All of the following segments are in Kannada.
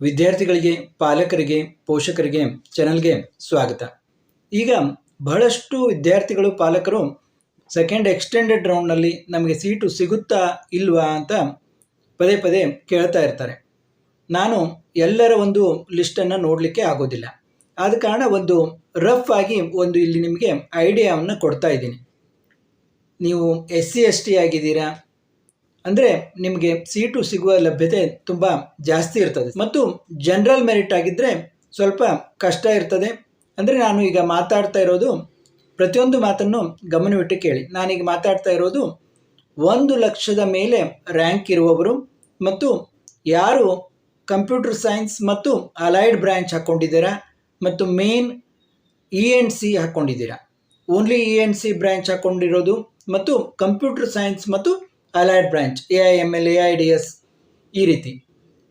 ವಿದ್ಯಾರ್ಥಿಗಳಿಗೆ, ಪಾಲಕರಿಗೆ, ಪೋಷಕರಿಗೆ ಚಾನಲ್ಗೆ ಸ್ವಾಗತ. ಈಗ ಬಹಳಷ್ಟು ವಿದ್ಯಾರ್ಥಿಗಳು, ಪಾಲಕರು ಸೆಕೆಂಡ್ ಎಕ್ಸ್ಟೆಂಡೆಡ್ ರೌಂಡ್ನಲ್ಲಿ ನಮಗೆ ಸೀಟು ಸಿಗುತ್ತಾ ಇಲ್ವಾ ಅಂತ ಪದೇ ಪದೇ ಕೇಳ್ತಾ ಇರ್ತಾರೆ. ನಾನು ಎಲ್ಲರ ಒಂದು ಲಿಸ್ಟನ್ನು ನೋಡಲಿಕ್ಕೆ ಆಗೋದಿಲ್ಲ. ಆದ ಕಾರಣ ಒಂದು ರಫ್ ಆಗಿ ಒಂದು ಇಲ್ಲಿ ನಿಮಗೆ ಐಡಿಯಾವನ್ನು ಕೊಡ್ತಾ ಇದ್ದೀನಿ. ನೀವು ಎಸ್ ಸಿ ಎಸ್ ಟಿ ಆಗಿದ್ದೀರಾ? ಅಂದರೆ ನಿಮಗೆ ಸೀಟು ಸಿಗುವ ಲಭ್ಯತೆ ತುಂಬ ಜಾಸ್ತಿ ಇರ್ತದೆ. ಮತ್ತು ಜನರಲ್ ಮೆರಿಟ್ ಆಗಿದ್ದರೆ ಸ್ವಲ್ಪ ಕಷ್ಟ ಇರ್ತದೆ. ಅಂದರೆ ನಾನು ಈಗ ಮಾತಾಡ್ತಾ ಇರೋದು ಪ್ರತಿಯೊಂದು ಮಾತನ್ನು ಗಮನವಿಟ್ಟು ಕೇಳಿ. ನಾನೀಗ ಮಾತಾಡ್ತಾ ಇರೋದು ಒಂದು ಲಕ್ಷದ ಮೇಲೆ ರ್ಯಾಂಕ್ ಇರುವವರು ಮತ್ತು ಯಾರು ಕಂಪ್ಯೂಟರ್ ಸೈನ್ಸ್ ಮತ್ತು ಅಲೈಡ್ ಬ್ರ್ಯಾಂಚ್ ಹಾಕ್ಕೊಂಡಿದ್ದೀರಾ ಮತ್ತು main E N C ಹಾಕ್ಕೊಂಡಿದ್ದೀರಾ only E N C branch ಹಾಕ್ಕೊಂಡಿರೋದು ಮತ್ತು ಕಂಪ್ಯೂಟರ್ ಸೈನ್ಸ್ ಮತ್ತು allied branch A I M L A I D S ಈ ರೀತಿ.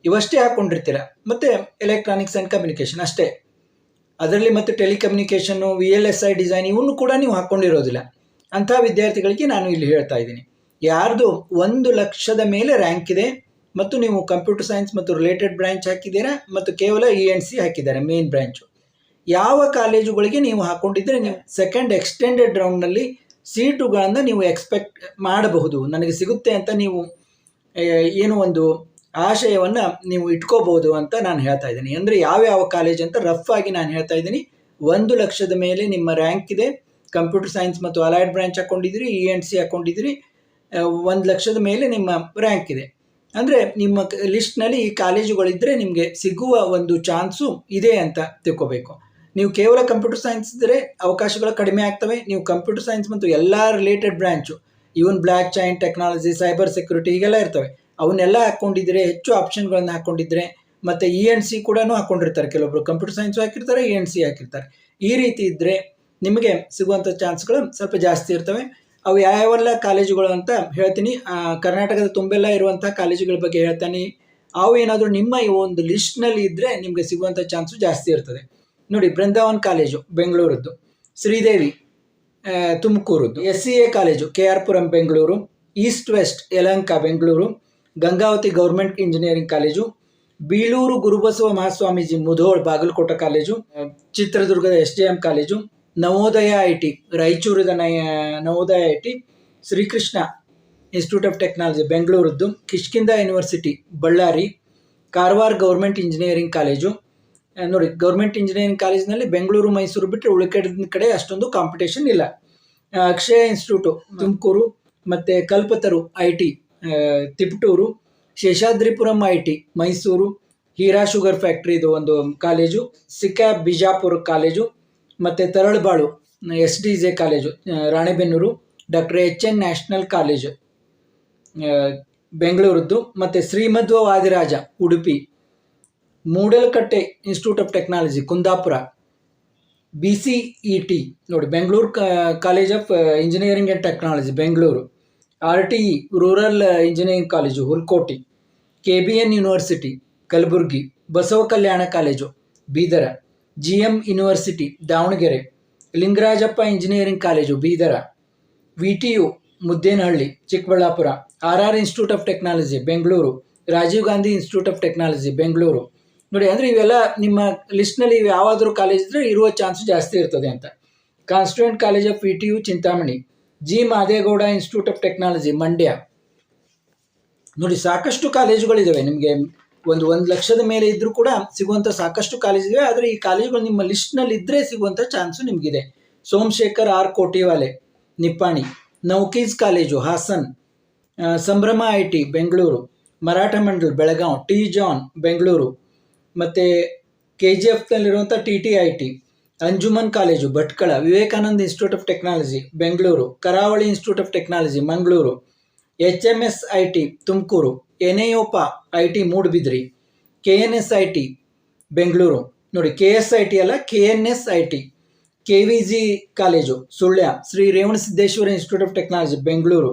ಇವಷ್ಟೇ ಹಾಕ್ಕೊಂಡಿರ್ತೀರ ಮತ್ತು ಎಲೆಕ್ಟ್ರಾನಿಕ್ಸ್ ಆ್ಯಂಡ್ ಕಮ್ಯುನಿಕೇಷನ್ ಅಷ್ಟೇ. ಅದರಲ್ಲಿ ಮತ್ತು ಟೆಲಿಕಮ್ಯುನಿಕೇಷನ್ನು V L S I design ಇವನ್ನು ಕೂಡ ನೀವು ಹಾಕ್ಕೊಂಡಿರೋದಿಲ್ಲ ಅಂಥ ವಿದ್ಯಾರ್ಥಿಗಳಿಗೆ ನಾನು ಇಲ್ಲಿ ಹೇಳ್ತಾ ಇದ್ದೀನಿ. ಯಾರ್ದು ಒಂದು ಲಕ್ಷದ ಮೇಲೆ ರ್ಯಾಂಕ್ ಇದೆ ಮತ್ತು ನೀವು ಕಂಪ್ಯೂಟರ್ ಸೈನ್ಸ್ ಮತ್ತು ರಿಲೇಟೆಡ್ ಬ್ರ್ಯಾಂಚ್ ಹಾಕಿದ್ದೀರಾ ಮತ್ತು ಕೇವಲ ಇ ಎನ್ ಸಿ ಹಾಕಿದ್ದಾರೆ ಮೇನ್ ಬ್ರ್ಯಾಂಚು ಯಾವ ಕಾಲೇಜುಗಳಿಗೆ ನೀವು ಹಾಕ್ಕೊಂಡಿದ್ದರೆ ನೀವು ಸೆಕೆಂಡ್ ಎಕ್ಸ್ಟೆಂಡೆಡ್ ರೌಂಡ್ನಲ್ಲಿ ಸೀಟುಗಳನ್ನು ನೀವು ಎಕ್ಸ್ಪೆಕ್ಟ್ ಮಾಡಬಹುದು. ನನಗೆ ಸಿಗುತ್ತೆ ಅಂತ ನೀವು ಏನು ಒಂದು ಆಶಯವನ್ನು ನೀವು ಇಟ್ಕೋಬಹುದು ಅಂತ ನಾನು ಹೇಳ್ತಾ ಇದ್ದೀನಿ. ಅಂದರೆ ಯಾವ್ಯಾವ ಕಾಲೇಜ್ ಅಂತ ರಫ್ ಆಗಿ ನಾನು ಹೇಳ್ತಾ ಇದ್ದೀನಿ. ಒಂದು ಲಕ್ಷದ ಮೇಲೆ ನಿಮ್ಮ ರ್ಯಾಂಕ್ ಇದೆ. ಕಂಪ್ಯೂಟರ್ ಸೈನ್ಸ್ ಮತ್ತು ಅಲೈಡ್ ಬ್ರಾಂಚ್ ಹಾಕ್ಕೊಂಡಿದ್ದೀರಿ ಇ ಎನ್ ಸಿ ಹಾಕ್ಕೊಂಡಿದ್ದೀರಿ ಒಂದು ಲಕ್ಷದ ಮೇಲೆ ನಿಮ್ಮ ರ್ಯಾಂಕ್ ಇದೆ. ಅಂದರೆ ನಿಮ್ಮ ಲಿಸ್ಟ್ನಲ್ಲಿ ಈ ಕಾಲೇಜುಗಳಿದ್ದರೆ ನಿಮಗೆ ಸಿಗುವ ಒಂದು ಚಾನ್ಸು ಇದೆ ಅಂತ ತಿಳ್ಕೋಬೇಕು. ನೀವು ಕೇವಲ ಕಂಪ್ಯೂಟರ್ ಸೈನ್ಸ್ ಇದ್ದರೆ ಅವಕಾಶಗಳು ಕಡಿಮೆ ಆಗ್ತವೆ. ನೀವು ಕಂಪ್ಯೂಟರ್ ಸೈನ್ಸ್ ಮತ್ತು ಎಲ್ಲ related branch even blockchain technology cyber security ಹೀಗೆಲ್ಲ ಇರ್ತವೆ. ಅವನ್ನೆಲ್ಲ ಹಾಕ್ಕೊಂಡಿದ್ರೆ, ಹೆಚ್ಚು ಆಪ್ಷನ್ಗಳನ್ನು ಹಾಕ್ಕೊಂಡಿದ್ರೆ, ಮತ್ತು ಇ ಎನ್ ಸಿ ಕೂಡ ಹಾಕ್ಕೊಂಡಿರ್ತಾರೆ. ಕೆಲವೊಬ್ಬರು ಕಂಪ್ಯೂಟರ್ ಸೈನ್ಸು ಹಾಕಿರ್ತಾರೆ ಇ ಎನ್ ಸಿ ಹಾಕಿರ್ತಾರೆ. ಈ ರೀತಿ ಇದ್ದರೆ ನಿಮಗೆ ಸಿಗುವಂಥ ಚಾನ್ಸ್ಗಳು ಸ್ವಲ್ಪ ಜಾಸ್ತಿ ಇರ್ತವೆ. ಅವು ಯಾವೆಲ್ಲ ಕಾಲೇಜುಗಳು ಅಂತ ಹೇಳ್ತೀನಿ. ಕರ್ನಾಟಕದ ತುಂಬೆಲ್ಲ ಇರುವಂಥ ಕಾಲೇಜುಗಳ ಬಗ್ಗೆ ಹೇಳ್ತಾನೆ. ಅವು ಏನಾದರೂ ನಿಮ್ಮ ಈ ಒಂದು ಲಿಸ್ಟ್ನಲ್ಲಿ ಇದ್ದರೆ ನಿಮಗೆ ಸಿಗುವಂಥ ಚಾನ್ಸು ಜಾಸ್ತಿ ಇರ್ತದೆ. ನೋಡಿ, ಬೃಂದಾವನ್ ಕಾಲೇಜು, ಬೆಂಗಳೂರದ್ದು. Sridevi ತುಮಕೂರದ್ದು. S C A college, K R Puram, Bengaluru. East west Yelahanka, Bengaluru. Gangavathi government engineering college. Biluru Gurubasava Mahaswamiji Mudhol Bagalkote college. ಚಿತ್ರದುರ್ಗದ S D M college. Navodaya I T ರಾಯಚೂರದ ನಯ- Navodaya I T Srikrishna institute of technology ಬೆಂಗಳೂರದ್ದು. Kishkinda university Ballari. Karwar government engineering college. ನೋಡಿ ಗೌರ್ಮೆಂಟ್ ಇಂಜಿನಿಯರಿಂಗ್ ಕಾಲೇಜಿನಲ್ಲಿ ಬೆಂಗಳೂರು, ಮೈಸೂರು ಬಿಟ್ಟರೆ ಉಳಿಕೆಡಿದ ಕಡೆ ಅಷ್ಟೊಂದು ಕಾಂಪಿಟೇಷನ್ ಇಲ್ಲ. ಅಕ್ಷಯ ಇನ್ಸ್ಟಿಟ್ಯೂಟು ತುಮಕೂರು ಮತ್ತು Kalpataru I T Tiptur, Seshadripuram I T Mysuru, Heera sugar ಫ್ಯಾಕ್ಟ್ರಿದು ಒಂದು ಕಾಲೇಜು ಸಿಕ್ಯಾಬ್ ಬಿಜಾಪುರ ಕಾಲೇಜು ಮತ್ತು Taralabalu, S D J college Ranebennur doctor H N national college ಬೆಂಗಳೂರದ್ದು ಮತ್ತು Shrimadhwa Vadiraja, Udupi. Moodlakatte institute of technology Kundapura B C E T ನೋಡಿ Bengaluru college of engineering and technology Bengaluru R T E rural engineering college Hulkoti K B N university Kalaburagi Basava Kalyana college Bidar G M university Davanagere Lingarajappa engineering college Bidar V T U Muddenahalli Chikkaballapur R R institute of technology Bengaluru Rajiv Gandhi institute of technology Bengaluru ನೋಡಿ, ಅಂದರೆ ಇವೆಲ್ಲ ನಿಮ್ಮ ಲಿಸ್ಟ್ನಲ್ಲಿ ಇವು. ಯಾವಾದರೂ ಕಾಲೇಜ್ ಇದ್ದರೆ ಇರುವ ಚಾನ್ಸ್ ಜಾಸ್ತಿ ಇರ್ತದೆ ಅಂತ. Constituent college of P T U Chintamani G Madegowda institute of technology Mandya. ನೋಡಿ, ಸಾಕಷ್ಟು ಕಾಲೇಜುಗಳಿದ್ದಾವೆ ನಿಮಗೆ ಒಂದು ಒಂದು ಲಕ್ಷದ ಮೇಲೆ ಇದ್ದರೂ ಕೂಡ ಸಿಗುವಂಥ ಸಾಕಷ್ಟು ಕಾಲೇಜ್ ಇದೆ ಆದರೆ ಈ ಕಾಲೇಜುಗಳು ನಿಮ್ಮ ಲಿಸ್ಟ್ನಲ್ಲಿ ಇದ್ದರೆ ಸಿಗುವಂಥ ಚಾನ್ಸು ನಿಮಗಿದೆ. Somashekar R Kotiwale, Nippani. Navkis college, Hassan. Sambhram I T Bengaluru. Maratha Mandal, Belgaum. T John Bengaluru. ಮತ್ತು K G ಎಫ್ನಲ್ಲಿರುವಂಥ T T I T, Anjuman college, Bhatkal, Vivekananda institute of technology Bengaluru, Karavali institute of technology Mangaluru, H M S I T, Tumakuru ಎನೆಯೋಪ I T Moodbidri, K N S I T, Bengaluru. ನೋಡಿ, ಕೆ ಎಸ್ ಐ ಟಿ ಅಲ್ಲ, K N S I T, K V G college, Sullia, Shri Revanasiddeshwara institute of technology Bengaluru.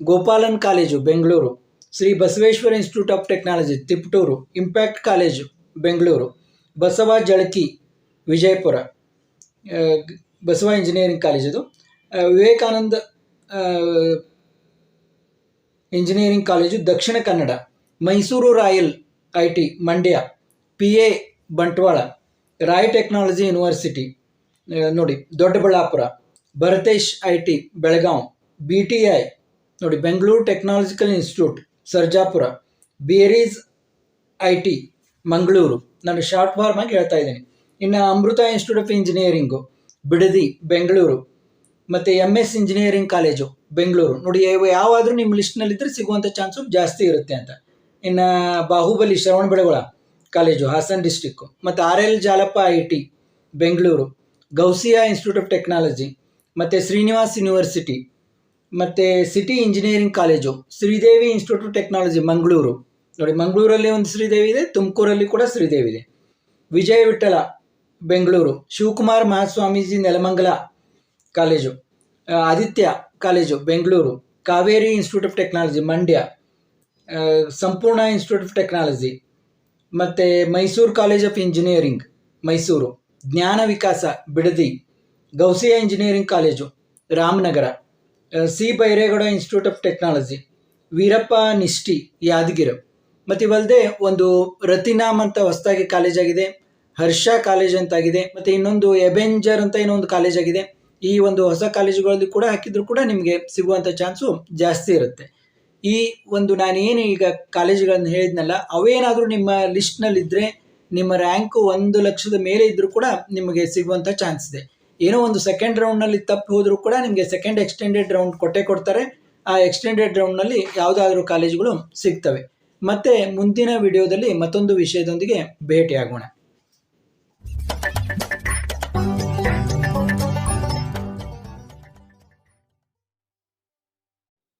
Gopalan college, Bengaluru. Shri Basaveshwara institute of technology Tiptur impact college Bengaluru, Basava Jalaki, Vijayapura. Basava engineering college ಇದು. Vivekananda engineering college Dakshina Kannada, Mysuru royal I T, Mandya, P A Bantwal, Rai technology university ನೋಡಿ, Doddaballapur, Bharatesh I T, Belgaum, B T I, ನೋಡಿ, Bengaluru technological institute Sarjapur Bearys I T, Mangaluru. ನಾನು ಶಾರ್ಟ್ ಫಾರ್ಮ್ ಆಗಿ ಹೇಳ್ತಾ ಇದ್ದೀನಿ. ಇನ್ನು Amrita institute of engineering Bidadi, Bengaluru. ಮತ್ತು M S engineering college Bengaluru. ನೋಡಿ ಯಾವಾದರೂ ನಿಮ್ಮ ಲಿಸ್ಟ್ನಲ್ಲಿದ್ದರೆ ಸಿಗುವಂಥ ಚಾನ್ಸು ಜಾಸ್ತಿ ಇರುತ್ತೆ ಅಂತ. ಇನ್ನು ಬಾಹುಬಲಿ ಶ್ರವಣಬೆಳಗೊಳ ಕಾಲೇಜು ಹಾಸನ್ ಡಿಸ್ಟಿಕ್ಕು ಮತ್ತು R L Jalappa I T, Bengaluru. Ghousia institute of technology ಮತ್ತು ಶ್ರೀನಿವಾಸ್ ಯೂನಿವರ್ಸಿಟಿ ಮತ್ತು city engineering college Sridevi institute of technology Mangaluru ನೋಡಿ ಮಂಗಳೂರಲ್ಲಿ ಒಂದು ಶ್ರೀದೇವಿ ಇದೆ ತುಮಕೂರಲ್ಲಿ ಕೂಡ ಶ್ರೀದೇವಿ ಇದೆ. Vijaya Vittala Bengaluru Shivakumar Mahaswamiji Nelamangala college Aditya college Bengaluru Kaveri institute of technology Mandya Sampoorna institute of technology ಮತ್ತು Mysuru college of engineering Mysuru Jnana Vikasa Bidadi Ghousia engineering college Ramanagara C Byregowda institute of technology Veerappa Nishti, Yadagiri. ಮತ್ತು ಇವಲ್ಲದೆ ಒಂದು ರತಿನಾಮ್ ಅಂತ ಹೊಸದಾಗಿ ಕಾಲೇಜ್ ಆಗಿದೆ, ಹರ್ಷ ಕಾಲೇಜ್ ಅಂತಾಗಿದೆ, ಮತ್ತು ಇನ್ನೊಂದು ಎಬೆಂಜರ್ ಅಂತ ಇನ್ನೊಂದು ಕಾಲೇಜ್ ಆಗಿದೆ. ಈ ಒಂದು ಹೊಸ ಕಾಲೇಜುಗಳಲ್ಲಿ ಕೂಡ ಹಾಕಿದ್ರು ಕೂಡ ನಿಮಗೆ ಸಿಗುವಂಥ ಚಾನ್ಸು ಜಾಸ್ತಿ ಇರುತ್ತೆ. ಈ ಒಂದು ನಾನು ಏನು ಈಗ ಕಾಲೇಜುಗಳನ್ನು ಹೇಳಿದ್ನಲ್ಲ, ಅವೇನಾದರೂ ನಿಮ್ಮ ಲಿಸ್ಟ್ನಲ್ಲಿದ್ದರೆ ನಿಮ್ಮ ರ್ಯಾಂಕು ಒಂದು ಲಕ್ಷದ ಮೇಲೆ ಇದ್ದರೂ ಕೂಡ ನಿಮಗೆ ಸಿಗುವಂಥ ಚಾನ್ಸ್ ಇದೆ. ಏನೋ ಒಂದು ಸೆಕೆಂಡ್ ರೌಂಡ್ನಲ್ಲಿ ತಪ್ಪು ಹೋದರೂ ಕೂಡ ನಿಮಗೆ ಸೆಕೆಂಡ್ ಎಕ್ಸ್ಟೆಂಡೆಡ್ ರೌಂಡ್ ಕೊಟ್ಟೆ ಕೊಡ್ತಾರೆ. ಆ ಎಕ್ಸ್ಟೆಂಡೆಡ್ ರೌಂಡ್ನಲ್ಲಿ ಯಾವುದಾದ್ರೂ ಕಾಲೇಜುಗಳು ಸಿಗ್ತವೆ. ಮತ್ತೆ ಮುಂದಿನ ವಿಡಿಯೋದಲ್ಲಿ ಮತ್ತೊಂದು ವಿಷಯದೊಂದಿಗೆ ಭೇಟಿಯಾಗೋಣ.